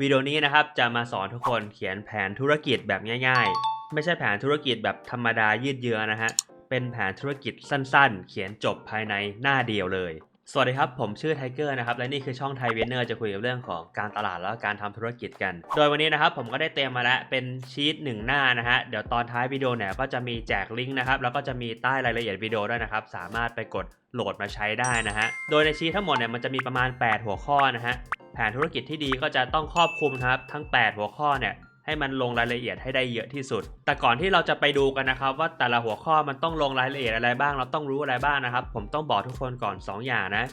วิดีโอนี้นะครับจะมาสอนทุกคนเขียนแผนธุรกิจแบบง่าย ๆ ไม่ใช่แผนธุรกิจแบบธรรมดายืดเยื้อนะฮะ เป็นแผนธุรกิจสั้น ๆ เขียนจบภายในหน้าเดียวเลย สวัสดีครับ ผมชื่อไทเกอร์นะครับ และนี่คือช่องไทเวนเนอร์จะคุยกับเรื่องของการตลาดแล้วก็การทำธุรกิจกัน โดยวันนี้นะครับผมก็ได้เตรียมมาแล้วเป็นชีตหนึ่งหน้านะฮะ เดี๋ยวตอนท้ายวิดีโอเนี่ยก็จะมีแจกลิงก์นะครับ แล้วก็จะมีใต้รายละเอียดวิดีโอด้วยนะครับ สามารถไปกดโหลดมาใช้ได้นะฮะ โดยในชีตทั้งหมดเนี่ยมันจะมีประมาณ 8 หัวข้อนะฮะ แผนธุรกิจที่ดีก็จะต้องครอบคลุมครับทั้ง 8 หัวข้อเนี่ยให้มันลงรายละเอียดให้ได้เยอะที่สุด แต่ก่อนที่เราจะไปดูกันนะครับ ว่าแต่ละหัวข้อมันต้องลงรายละเอียดอะไรบ้าง เราต้องรู้อะไรบ้างนะครับ ผมต้องบอกทุกคนก่อน 2 อย่างนะ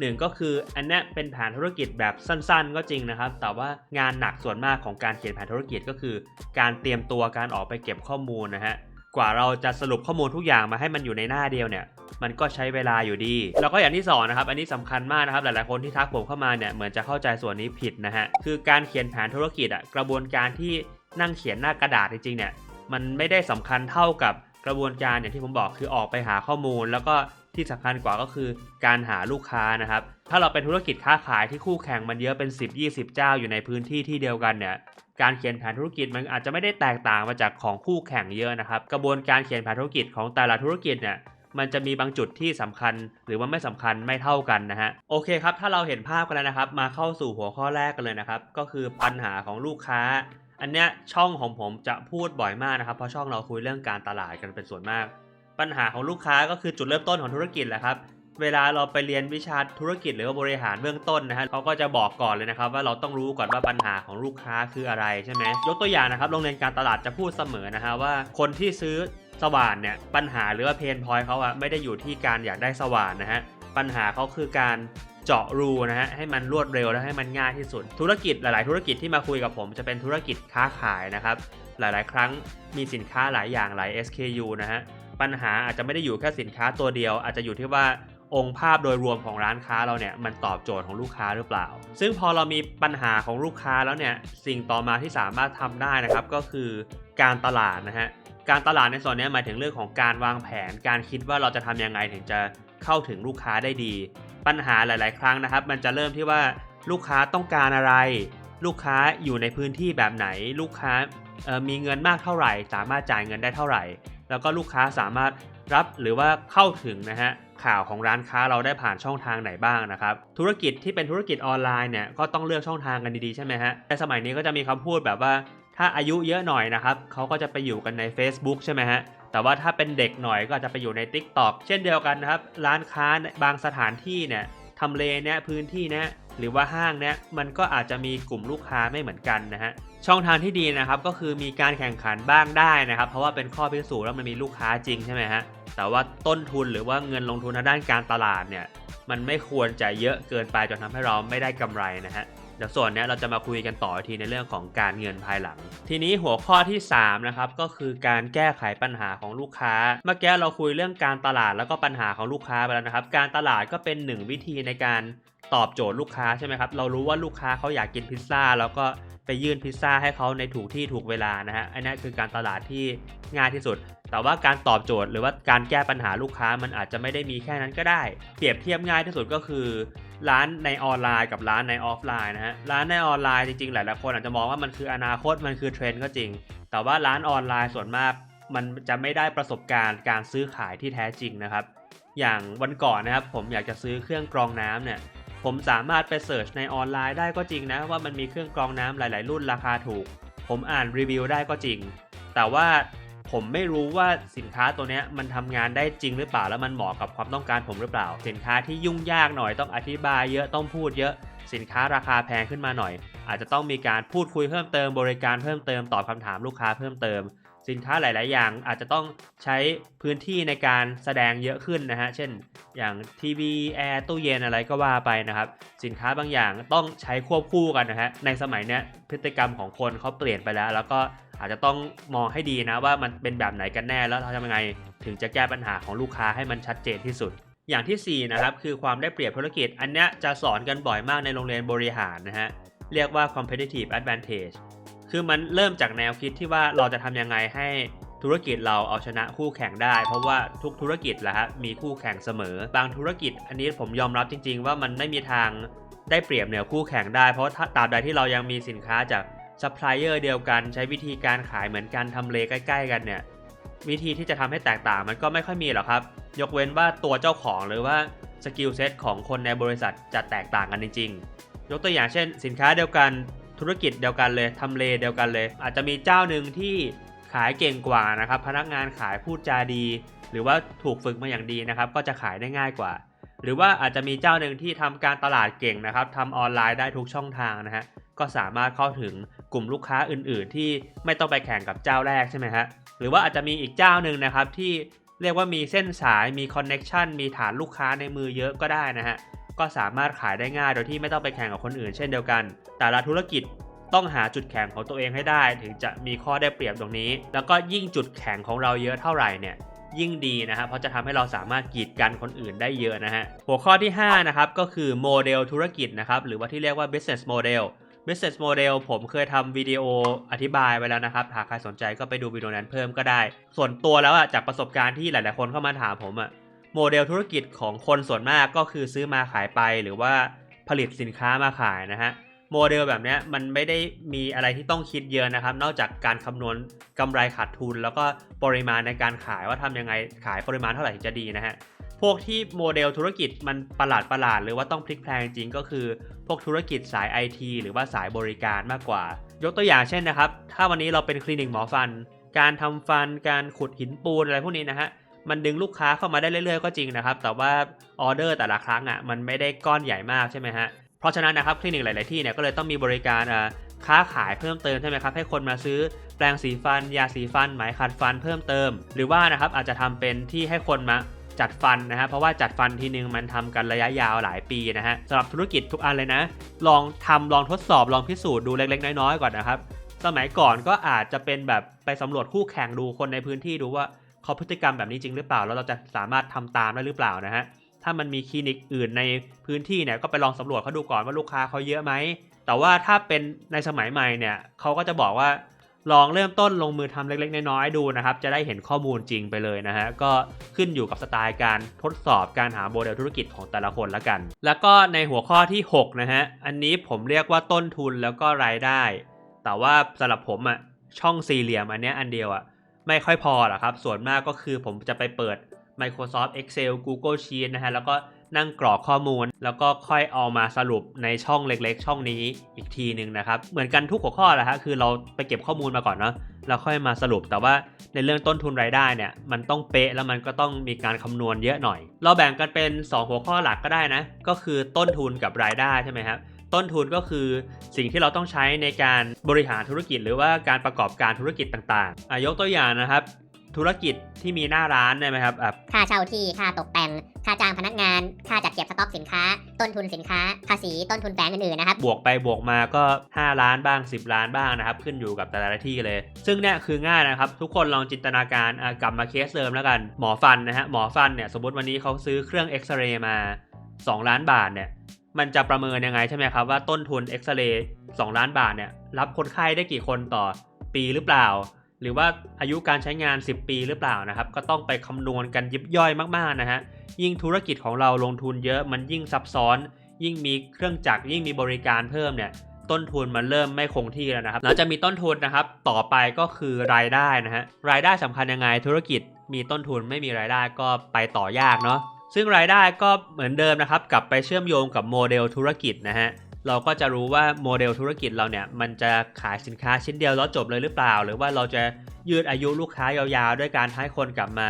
หนึ่งก็คืออันนี้เป็นแผนธุรกิจแบบสั้นๆ ก็จริงนะครับ แต่ว่างานหนักส่วนมากของการเขียนแผนธุรกิจก็คือ การเตรียมตัวการออกไปเก็บข้อมูลนะฮะกว่าเราจะสรุปข้อมูลทุกอย่างมาให้มันอยู่ในหน้าเดียวเนี่ย มันก็ใช้เวลาอยู่ดี แล้วก็อย่างที่สองนะครับอันนี้สำคัญมากนะครับหลายๆคนที่ทักผมเข้ามาเนี่ยเหมือนจะเข้าใจส่วนนี้ผิดนะฮะคือการเขียนแผนธุรกิจอะกระบวนการที่นั่งเขียนหน้ากระดาษจริงๆเนี่ยมันไม่ได้สำคัญเท่ากับกระบวนการอย่างที่ผมบอกคือออกไปหาข้อมูล แล้วก็ที่สำคัญกว่าก็คือการหาลูกค้านะครับ ถ้าเราเป็นธุรกิจค้าขายที่คู่แข่งมันเยอะเป็น 10-20 เจ้าอยู่ในพื้นที่ที่เดียวกันเนี่ยการเขียนแผนธุรกิจมันอาจจะไม่ได้แตกต่างมาจากของคู่แข่งเยอะนะครับ กระบวนการเขียนแผนธุรกิจของแต่ละธุรกิจเนี่ย มันจะมีบางจุดที่สำคัญ หรือว่าไม่สำคัญไม่เท่ากันนะฮะโอเคครับ ถ้าเราเห็นภาพกันแล้วนะครับ มาเข้าสู่หัวข้อแรกกันเลยนะครับ ก็คือปัญหาของลูกค้า อันเนี้ยช่องของผมจะพูดบ่อยมากนะครับ เพราะช่องเราคุยเรื่องการตลาดกันเป็นส่วนมาก ปัญหาของลูกค้าก็คือจุดเริ่มต้นของธุรกิจแหละครับเวลาเราไปเรียนวิชาธุรกิจหรือว่าบริหารเบื้องต้นนะฮะเขาก็จะบอกก่อนเลยนะครับ ว่าเราต้องรู้ก่อนว่าปัญหาของลูกค้าคืออะไรใช่ไหมยกตัวอย่างนะครับโรงเรียนการตลาดจะพูดเสมอนะฮะว่าคนที่ซื้อ สว่านเนี่ยปัญหาหรือว่าเพนพอยเขาอะไม่ได้อยู่ที่การอยากได้สว่านนะฮะปัญหาเขาคือการเจาะรูนะฮะให้มันรวดเร็วและให้มันง่ายที่สุด ธุรกิจหลาย ๆ ธุรกิจที่มาคุยกับผม จะเป็นธุรกิจค้าขายนะครับหลาย ๆ ครั้งมีสินค้าหลายอย่างหลาย SKU นะฮะปัญหาอาจจะไม่ได้อยู่แค่สินค้าตัวเดียว อาจจะอยู่ที่ว่าองค์ภาพโดยรวมของร้านค้าเราเนี่ยมันตอบโจทย์ของลูกค้าหรือเปล่า ซึ่งพอเรามีปัญหาของลูกค้าแล้วเนี่ยสิ่งต่อมาที่สามารถทำได้นะครับก็คือ การตลาดนะฮะการตลาดในส่วนนี้หมายถึงเรื่องของการวางแผน การคิดว่าเราจะทำยังไงถึงจะเข้าถึงลูกค้าได้ดี ปัญหาหลาย ๆ ครั้งนะครับ มันจะเริ่มที่ว่าลูกค้าต้องการอะไร ลูกค้าอยู่ในพื้นที่แบบไหน ลูกค้ามีเงินมากเท่าไหร่ สามารถจ่ายเงินได้เท่าไหร่ แล้วก็ลูกค้าสามารถรับหรือว่าเข้าถึงนะฮะข่าวของร้านค้าเราได้ผ่านช่องทางไหนบ้างนะครับ ธุรกิจที่เป็นธุรกิจออนไลน์เนี่ยก็ต้องเลือกช่องทางกันดีๆใช่ไหมฮะแต่สมัยนี้ก็จะมีคำพูดแบบว่า ถ้าอายุเยอะหน่อยนะครับเขาก็จะไปอยู่กันใน Facebook ใช่ไหมฮะแต่ว่าถ้าเป็นเด็กหน่อยก็อาจจะไปอยู่ใน TikTok เช่นเดียวกันนะครับ ร้านค้าบางสถานที่เนี่ยทำเลเนี่ยพื้นที่เนี่ยหรือว่าห้างเนี่ยมันก็อาจจะมีกลุ่มลูกค้าไม่เหมือนกันนะฮะช่องทางที่ดีนะครับก็คือมีการแข่งขันบ้างได้นะครับ เพราะว่าเป็นข้อพิสูจน์แล้วมันมีลูกค้าจริงใช่ไหมฮะแต่ว่าต้นทุนหรือว่าเงินลงทุนทางด้านการตลาดเนี่ยมันไม่ควรจะเยอะเกินไปจนทำให้เราไม่ได้กำไรนะฮะ เดี๋ยวส่วนนี้เราจะมาคุยกันต่อทีในเรื่องของการเงินภายหลัง ทีนี้หัวข้อที่3นะครับก็คือการแก้ไขปัญหาของลูกค้า เมื่อกี้เราคุยเรื่องการตลาดแล้วก็ปัญหาของลูกค้าไปแล้วนะครับ การตลาดก็เป็นหนึ่งวิธีในการตอบโจทย์ลูกค้าใช่ไหมครับ เรารู้ว่าลูกค้าเขาอยากกินพิซซ่าแล้วก็ไปยื่นพิซซ่าให้เขาในถูกที่ถูกเวลานะฮะ อันนี้คือการตลาดที่ง่ายที่สุด แต่ว่าการตอบโจทย์หรือว่าการแก้ปัญหาลูกค้ามันอาจจะไม่ได้มีแค่นั้นก็ได้ เปรียบเทียบง่ายที่สุดก็คือ ร้านในออนไลน์กับร้านในออฟไลน์นะฮะร้านในออนไลน์จริงๆ หลายๆคนอาจจะมองว่ามันคืออนาคตมันคือเทรนด์ก็จริง แต่ว่าร้านออนไลน์ส่วนมากมันจะไม่ได้ประสบการณ์การซื้อขายที่แท้จริงนะครับ อย่างวันก่อนนะครับผมอยากจะซื้อเครื่องกรองน้ำเนี่ยผมสามารถไปเสิร์ชในออนไลน์ได้ก็จริงนะว่ามันมีเครื่องกรองน้ำหลาย ๆ รุ่นราคาถูก ผมอ่านรีวิวได้ก็จริง แต่ว่า ผมไม่รู้ว่าสินค้าตัวนี้มันทำงานได้จริงหรือเปล่าแล้วมันเหมาะกับความต้องการผมหรือเปล่า สินค้าที่ยุ่งยากหน่อยต้องอธิบายเยอะต้องพูดเยอะ สินค้าราคาแพงขึ้นมาหน่อย อาจจะต้องมีการพูดคุยเพิ่มเติมบริการเพิ่มเติมตอบคำถามลูกค้าเพิ่มเติม สินค้าหลาย ๆ อย่างอาจจะต้องใช้พื้นที่ในการแสดงเยอะขึ้นนะฮะเช่น อย่างทีวีแอร์ตู้เย็นอะไรก็ว่าไปนะครับสินค้าบางอย่างต้องใช้ควบคู่กันนะฮะในสมัยนี้พฤติกรรมของคนเขาเปลี่ยนไปแล้ว แล้วก็ อาจจะต้องมองให้ดีนะว่ามันเป็นแบบไหนกันแน่แล้วเราทำยังไง ถึงจะแก้ปัญหาของลูกค้าให้มันชัดเจนที่สุด อย่างที่4นะครับคือความได้เปรียบธุรกิจ อันเนี้ยจะสอนกันบ่อยมากในโรงเรียนบริหารนะฮะเรียกว่า competitive advantage คือมันเริ่มจากแนวคิดที่ว่าเราจะทำยังไงให้ธุรกิจเราเอาชนะคู่แข่งได้ เพราะว่าทุกธุรกิจแหละฮะมีคู่แข่งเสมอ บางธุรกิจอันนี้ผมยอมรับจริง ๆ ว่ามันไม่มีทางได้เปรียบเหนือคู่แข่งได้ เพราะถ้าตราบใดที่เรายังมีสินค้าจาก ซัพพลายเออร์เดียวกัน ใช้วิธีการขายเหมือนกันทำเลใกล้ ๆ กันเนี่ยวิธีที่จะทำให้แตกต่างมันก็ไม่ค่อยมีหรอกครับ ยกเว้นว่าตัวเจ้าของหรือว่าสกิลเซ็ตของคนในบริษัทจะแตกต่างกันจริงๆ ยกตัวอย่างเช่น สินค้าเดียวกันธุรกิจเดียวกันเลยทำเลเดียวกันเลย อาจจะมีเจ้าหนึ่งที่ขายเก่งกว่านะครับพนักงานขายพูดจาดี หรือว่าถูกฝึกมาอย่างดีนะครับ ก็จะขายได้ง่ายกว่า หรือว่าอาจจะมีเจ้าหนึ่งที่ทำการตลาดเก่งนะครับทำออนไลน์ได้ทุกช่องทางนะฮะ ก็สามารถเข้าถึงกลุ่มลูกค้าอื่น ๆ ที่ไม่ต้องไปแข่งกับเจ้าแรกใช่ไหมฮะหรือว่าอาจจะมีอีกเจ้าหนึ่งนะครับที่เรียกว่ามีเส้นสายมีคอนเน็ชันมีฐานลูกค้าในมือเยอะก็ได้นะฮะก็สามารถขายได้ง่ายโดยที่ไม่ต้องไปแข่งกับคนอื่นเช่นเดียวกัน แต่ละธุรกิจต้องหาจุดแข็งของตัวเองให้ได้ ถึงจะมีข้อได้เปรียบตรงนี้ แล้วก็ยิ่งจุดแข็งของเราเยอะเท่าไหร่เนี่ยยิ่งดีนะฮะเพราะจะทำให้เราสามารถกีดกันคนอื่นได้เยอะนะฮะหัวข้อที่5นะครับก็คือโมเดลธุรกิจนะครับหรือว่าที่เรียกว่า business model business model ผมเคยทำวิดีโออธิบายไว้แล้วนะครับ หากใครสนใจก็ไปดูวิดีโอนั้นเพิ่มก็ได้ ส่วนตัวแล้วอะจากประสบการณ์ที่หลาย ๆ คนเข้ามาถามผมอะโมเดลธุรกิจของคนส่วนมากก็คือซื้อมาขายไปหรือว่าผลิตสินค้ามาขายนะฮะโมเดลแบบนี้มันไม่ได้มีอะไรที่ต้องคิดเยอะนะครับ นอกจากการคำนวณกำไรขาดทุน แล้วก็ปริมาณในการขายว่าทำยังไงขายปริมาณเท่าไหร่ถึงจะดีนะฮะ พวกที่โมเดลธุรกิจมันประหลาดประหลาดหรือว่าต้องพลิกแพลงจริงก็คือ พวกธุรกิจสาย IT หรือว่าสายบริการมากกว่า ยกตัวอย่างเช่นนะครับ ถ้าวันนี้เราเป็นคลินิกหมอฟัน การทำฟัน การขุดหินปูนอะไรพวกนี้นะฮะ มันดึงลูกค้าเข้ามาได้เรื่อยๆก็จริงนะครับ แต่ว่าออเดอร์แต่ละครั้งอะมันไม่ได้ก้อนใหญ่มากใช่ไหมฮะ เพราะฉะนั้นนะครับคลินิกหลายๆที่เนี่ยก็เลยต้องมีบริการอ่าค้าขายเพิ่มเติมใช่ไหมครับให้คนมาซื้อแปรงสีฟัน ยาสีฟันไหมขัดฟันเพิ่มเติม หรือว่านะครับอาจจะทำเป็นที่ให้คนมา จัดฟันนะฮะเพราะว่าจัดฟันทีนึงมันทำกันระยะยาวหลายปีนะฮะสำหรับธุรกิจทุกอันเลยนะ ลองทำลองทดสอบลองพิสูจน์ดูเล็ก ๆ น้อยๆก่อนนะครับ สมัยก่อนก็อาจจะเป็นแบบไปสำรวจคู่แข่งดูคนในพื้นที่ดูว่าเขาพฤติกรรมแบบนี้จริงหรือเปล่าแล้วเราจะสามารถทำตามได้หรือเปล่านะฮะถ้ามันมีคลินิกอื่นในพื้นที่เนี่ยก็ไปลองสำรวจเขาดูก่อนว่าลูกค้าเขาเยอะไหมแต่ว่าถ้าเป็นในสมัยใหม่เนี่ยเขาก็จะบอกว่า ลองเริ่มต้นลงมือทำเล็กๆ น้อยๆดูนะครับ จะได้เห็นข้อมูลจริงไปเลยนะฮะก็ขึ้นอยู่กับสไตล์การทดสอบการหาโมเดลธุรกิจของแต่ละคนละกัน แล้วก็ในหัวข้อที่ 6 นะฮะอันนี้ผมเรียกว่าต้นทุนแล้วก็รายได้ แต่ว่าสำหรับผมอะช่องสี่เหลี่ยมอันเนี้ยอันเดียวอะไม่ค่อยพอหรอกครับ ส่วนมากก็คือผมจะไปเปิด Microsoft Excel Google Sheet นะฮะแล้วก็ นั่งกรอกข้อมูล แล้วก็ค่อยเอามาสรุปในช่องเล็กๆ ช่องนี้อีกทีหนึ่งนะครับ เหมือนกันทุกหัวข้อแหละฮะคือเราไปเก็บข้อมูลมาก่อนเนาะแล้วค่อยมาสรุปแต่ว่าในเรื่องต้นทุนรายได้เนี่ยมันต้องเป๊ะแล้วมันก็ต้องมีการคำนวณเยอะหน่อย เราแบ่งกันเป็น 2 หัวข้อหลักก็ได้นะ ก็คือต้นทุนกับรายได้ใช่ไหมครับต้นทุนก็คือสิ่งที่เราต้องใช้ในการบริหารธุรกิจ หรือว่าการประกอบการธุรกิจต่างๆอะยกตัวอย่างนะครับ ธุรกิจที่มีหน้าร้านได้ไหมครับอะค่าเช่าที่ค่าตกแต่ง ค่าจ้างพนักงาน ค่าจัดเก็บสต็อกสินค้า ต้นทุนสินค้า ภาษีต้นทุนแฝงอื่นๆนะครับ บวกไปบวกมาก็ 5 ล้านบ้าง 10 ล้านบ้างนะครับ ขึ้นอยู่กับแต่ละที่เลย ซึ่งเนี่ยคือง่ายนะครับ ทุกคนลองจินตนาการอะกลับมาเคสเดิมแล้วกัน หมอฟันนะฮะหมอฟันเนี่ยสมมติวันนี้เขาซื้อเครื่องเอ็กซเรย์มา 2 ล้านบาทเนี่ยมันจะประเมินยังไงใช่ไหมครับว่าต้นทุนเอ็กซเรย์2ล้านบาทเนี่ยรับคนไข้ได้กี่คนต่อปีหรือเปล่า หรือว่าอายุการใช้งาน 10 ปีหรือเปล่านะครับ ก็ต้องไปคำนวณกันยิบย่อยมากๆนะฮะยิ่งธุรกิจของเราลงทุนเยอะมันยิ่งซับซ้อน ยิ่งมีเครื่องจักรยิ่งมีบริการเพิ่มเนี่ยต้นทุนมันเริ่มไม่คงที่แล้วนะครับหลังจากมีต้นทุนนะครับ ต่อไปก็คือรายได้นะฮะรายได้สำคัญยังไงธุรกิจมีต้นทุนไม่มีรายได้ก็ไปต่อยากเนาะซึ่งรายได้ก็เหมือนเดิมนะครับกลับไปเชื่อมโยงกับโมเดลธุรกิจนะฮะ เราก็จะรู้ว่าโมเดลธุรกิจเราเนี่ยมันจะขายสินค้าชิ้นเดียวแล้วจบเลยหรือเปล่า หรือว่าเราจะยืดอายุลูกค้ายาวๆ ด้วยการให้คนกลับมา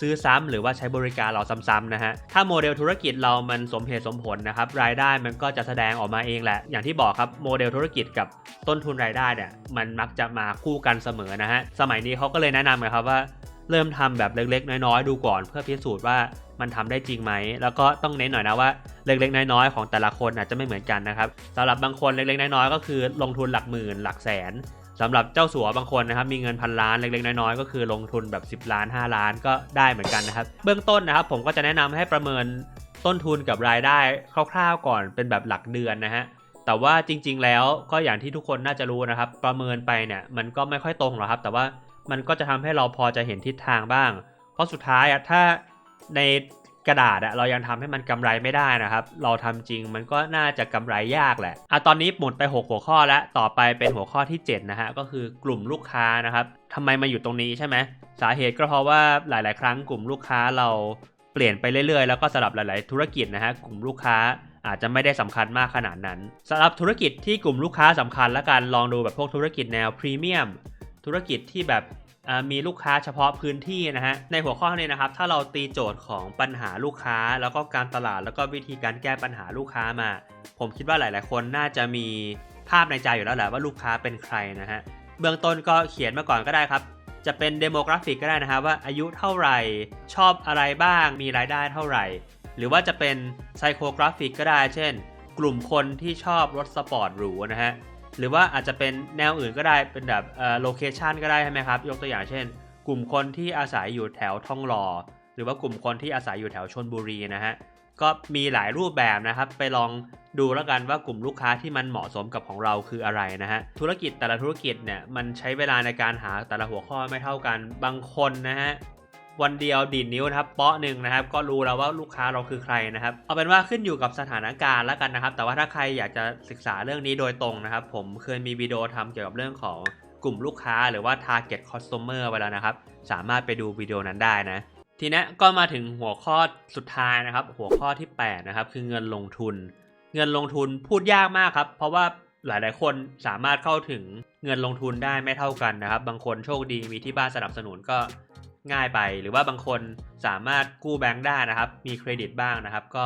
ซื้อซ้ำหรือว่าใช้บริการเราซ้ำๆนะฮะถ้าโมเดลธุรกิจเรามันสมเหตุสมผลนะครับรายได้มันก็จะแสดงออกมาเองแหละ อย่างที่บอกครับโมเดลธุรกิจกับต้นทุนรายได้เนี่ยมันมักจะมาคู่กันเสมอนะฮะสมัยนี้เขาก็เลยแนะนำนะครับว่าเริ่มทำแบบเล็กๆ น้อยๆ ดูก่อนเพื่อพิสูจน์ว่า มันทำได้จริงไหม แล้วก็ต้องเน้นหน่อยนะว่าเล็กๆน้อยๆของแต่ละคนอาจจะไม่เหมือนกันนะครับสำหรับบางคนเล็กๆน้อยๆก็คือลงทุนหลักหมื่นหลักแสนสำหรับเจ้าสัวบางคนนะครับมีเงินพันล้านเล็กๆน้อยๆก็คือลงทุนแบบ 10 ล้าน 5 ล้านก็ได้เหมือนกันนะครับ เบื้องต้นนะครับผมก็จะแนะนำให้ประเมินต้นทุนกับรายได้คร่าวๆก่อนเป็นแบบหลักเดือนนะฮะแต่ว่าจริง ๆ แล้วก็อย่างที่ทุกคนน่าจะรู้นะครับ ประเมินไปเนี่ยมันก็ไม่ค่อยตรงหรอกครับ แต่ว่ามันก็จะทำให้เราพอจะเห็นทิศทางบ้าง เพราะสุดท้ายอะถ้า ในกระดาษอะเรายังทำให้มันกำไรไม่ได้นะครับ เราทำจริงมันก็น่าจะกำไรยากแหละอะตอนนี้หมดไป 6 หัวข้อแล้ว ต่อไปเป็นหัวข้อที่ 7 นะฮะ ก็คือกลุ่มลูกค้านะครับทำไมมาอยู่ตรงนี้ใช่ไหม สาเหตุก็เพราะว่าหลาย ๆ ครั้งกลุ่มลูกค้าเราเปลี่ยนไปเรื่อย ๆ แล้วก็สำหรับหลาย ๆ ธุรกิจนะฮะ กลุ่มลูกค้าอาจจะไม่ได้สำคัญมากขนาดนั้นสำหรับธุรกิจที่กลุ่มลูกค้าสำคัญและกันลองดูแบบพวกธุรกิจแนวพรีเมียม ธุรกิจที่แบบ มีลูกค้าเฉพาะพื้นที่นะฮะในหัวข้อนี้นะครับ ถ้าเราตีโจทย์ของปัญหาลูกค้า แล้วก็การตลาดแล้วก็วิธีการแก้ปัญหาลูกค้ามา ผมคิดว่าหลาย ๆ คนน่าจะมีภาพในใจอยู่แล้วแหละว่าลูกค้าเป็นใครนะฮะเบื้องต้นก็เขียนมาก่อนก็ได้ครับ จะเป็นเดโมกราฟิกก็ได้นะครับว่าอายุเท่าไหร่ ชอบอะไรบ้าง มีรายได้เท่าไหร่ หรือว่าจะเป็นไซโคกราฟิกก็ได้ เช่น กลุ่มคนที่ชอบรถสปอร์ตหรูนะฮะ หรือว่าอาจจะเป็นแนวอื่นก็ได้เป็นแบบเอ่อโลเคชันก็ได้ใช่ไหมครับยกตัวอย่างเช่น กลุ่มคนที่อาศัยอยู่แถวทองหล่อหรือว่ากลุ่มคนที่อาศัยอยู่แถวชนบุรีนะฮะก็มีหลายรูปแบบนะครับ ไปลองดูแล้วกันว่ากลุ่มลูกค้าที่มันเหมาะสมกับของเราคืออะไรนะฮะธุรกิจแต่ละธุรกิจเนี่ยมันใช้เวลาในการหาแต่ละหัวข้อไม่เท่ากันบางคนนะฮะ วันเดียวดีดนิ้วนะครับเปาะหนึ่งนะครับ ก็รู้แล้วว่าลูกค้าเราคือใครนะครับ เอาเป็นว่าขึ้นอยู่กับสถานการณ์แล้วกันนะครับ แต่ว่าถ้าใครอยากจะศึกษาเรื่องนี้โดยตรงนะครับ ผมเคยมีวิดีโอทำเกี่ยวกับเรื่องของกลุ่มลูกค้าหรือว่า target customer ไว้แล้วนะครับ สามารถไปดูวิดีโอนั้นได้นะทีนี้ก็มาถึงหัวข้อสุดท้ายนะครับ หัวข้อที่ 8 นะครับ คือเงินลงทุน เงินลงทุนพูดยากมากครับ เพราะว่าหลาย ๆ คนสามารถเข้าถึงเงินลงทุนได้ไม่เท่ากันนะครับ บางคนโชคดีมีที่บ้านสนับสนุนก็ ง่ายไป หรือว่าบางคนสามารถกู้แบงค์ได้นะครับ มีเครดิตบ้างนะครับ ก็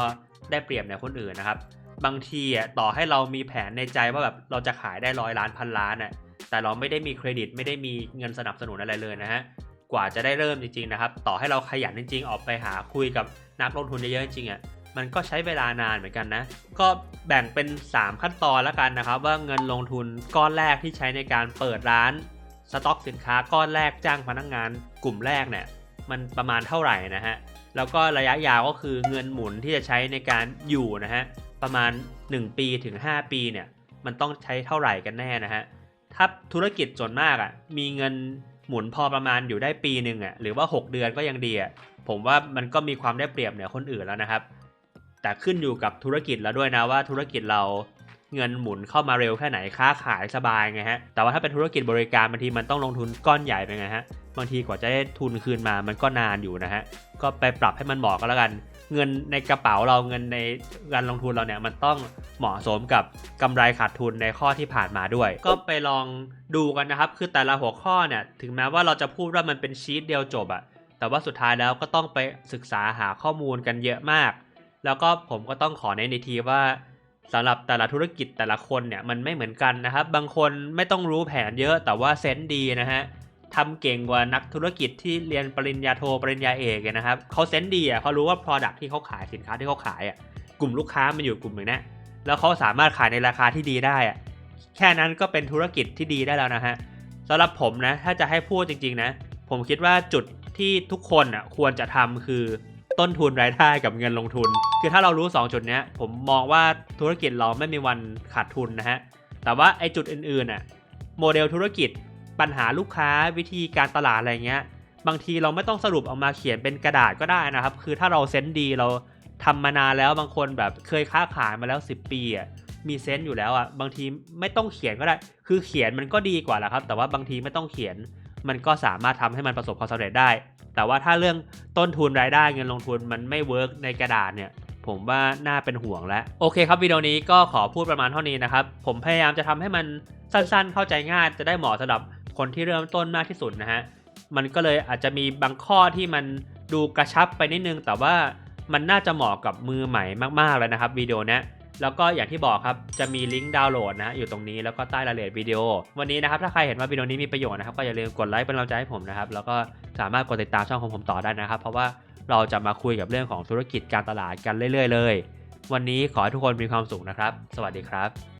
ได้เปรียบในคนอื่นนะครับ บางทีอะต่อให้เรามีแผนในใจว่าแบบเราจะขายได้ร้อยล้านพันล้านอะแต่เราไม่ได้มีเครดิตไม่ได้มีเงินสนับสนุนอะไรเลยนะฮะกว่าจะได้เริ่มจริงๆนะครับ ต่อให้เราขยันจริงๆ ออกไปหาคุยกับนักลงทุนเยอะๆจริงอะมันก็ใช้เวลานานเหมือนกันนะ ก็แบ่งเป็น 3 ขั้นตอนแล้วกันนะครับ ว่าเงินลงทุนก้อนแรกที่ใช้ในการเปิดร้าน สต็อกสินค้าก้อนแรกจ้างพนักงาน กลุ่มแรกเนี่ยมันประมาณเท่าไหร่นะฮะ แล้วก็ระยะยาวก็คือเงินหมุนที่จะใช้ในการอยู่นะฮะ ประมาณ 1 ปีถึง 5 ปีเนี่ยมันต้องใช้เท่าไหร่กันแน่นะฮะ ถ้าธุรกิจส่วนมากอะ่ะมีเงินหมุนพอประมาณอยู่ได้ปีหนึ่งอะ่ะหรือว่า 6 เดือนก็ยังดีอะ่ะผมว่ามันก็มีความได้เปรียบเหนือคนอื่นแล้วนะครับ แต่ขึ้นอยู่กับธุรกิจแล้วด้วยนะว่าธุรกิจเรา เงินหมุนเข้ามาเร็วแค่ไหนค้าขายสบายไงฮะแต่ว่าถ้าเป็นธุรกิจบริการบางทีมันต้องลงทุนก้อนใหญ่ไปไงฮะบางทีกว่าจะได้ทุนคืนมามันก็นานอยู่นะฮะก็ไปปรับให้มันเหมาะก็แล้วกัน เงินในกระเป๋าเราเงินในการลงทุนเราเนี่ยมันต้องเหมาะสมกับกำไรขาดทุนในข้อที่ผ่านมาด้วย ก็ไปลองดูกันนะครับ คือแต่ละหัวข้อเนี่ยถึงแม้ว่าเราจะพูดว่ามันเป็นชีตเดียวจบอะแต่ว่าสุดท้ายแล้วก็ต้องไปศึกษาหาข้อมูลกันเยอะมาก แล้วก็ผมก็ต้องขอเน้นอีกทีว่า สำหรับแต่ละธุรกิจแต่ละคนเนี่ยมันไม่เหมือนกันนะครับ บางคนไม่ต้องรู้แผนเยอะแต่ว่าเซนส์ดีนะฮะทำเก่งกว่านักธุรกิจที่เรียนปริญญาโทปริญญาเอกนะครับเขาเซนส์ดีอะเขารู้ว่า Product ที่เขาขายสินค้าที่เขาขายอะกลุ่มลูกค้ามันอยู่กลุ่มหนึ่งนะแล้วเขาสามารถขายในราคาที่ดีได้อะแค่นั้นก็เป็นธุรกิจที่ดีได้แล้วนะฮะสำหรับผมนะถ้าจะให้พูดจริงๆนะผมคิดว่าจุดที่ทุกคนอะควรจะทำคือ ต้นทุนรายได้กับเงินลงทุน คือถ้าเรารู้ 2 จุดนี้ผมมองว่าธุรกิจเราไม่มีวันขาดทุนนะฮะ แต่ว่าไอ้จุดอื่นๆอะโมเดลธุรกิจปัญหาลูกค้าวิธีการตลาดอะไรเงี้ย บางทีเราไม่ต้องสรุปออกมาเขียนเป็นกระดาษก็ได้นะครับ คือถ้าเราเซนส์ดีเราทำมานานแล้วบางคนแบบเคยค้าขายมาแล้ว 10 ปีอะมีเซนส์อยู่แล้วอะบางทีไม่ต้องเขียนก็ได้ คือเขียนมันก็ดีกว่าแหละครับ แต่ว่าบางทีไม่ต้องเขียน มันก็สามารถทำให้มันประสบความสำเร็จได้ แต่ว่าถ้าเรื่องต้นทุนรายได้เงินลงทุนมันไม่เวิร์กในกระดาษเนี่ยผมว่าน่าเป็นห่วงแล้วโอเคครับวิดีโอนี้ก็ขอพูดประมาณเท่านี้นะครับผมพยายามจะทำให้มันสั้นๆ เข้าใจง่ายจะได้เหมาะสำหรับคนที่เริ่มต้นมากที่สุดนะฮะมันก็เลยอาจจะมีบางข้อที่มันดูกระชับไปนิดนึง แต่ว่ามันน่าจะเหมาะกับมือใหม่มากๆเลยนะครับวิดีโอนี้ แล้วก็อย่างที่บอกครับจะมีลิงก์ดาวน์โหลดนะฮะอยู่ตรงนี้แล้วก็ใต้รายละเอียดวิดีโอ วันนี้นะครับถ้าใครเห็นว่าวิดีโอนี้มีประโยชน์นะครับก็อย่าลืมกดไลค์เป็นกำลังใจให้ผมนะครับแล้วก็สามารถกดติดตามช่องของผมต่อได้นะครับ เพราะว่าเราจะมาคุยกับเรื่องของธุรกิจการตลาดกันเรื่อย ๆ เลย วันนี้ขอให้ทุกคนมีความสุขนะครับ สวัสดีครับ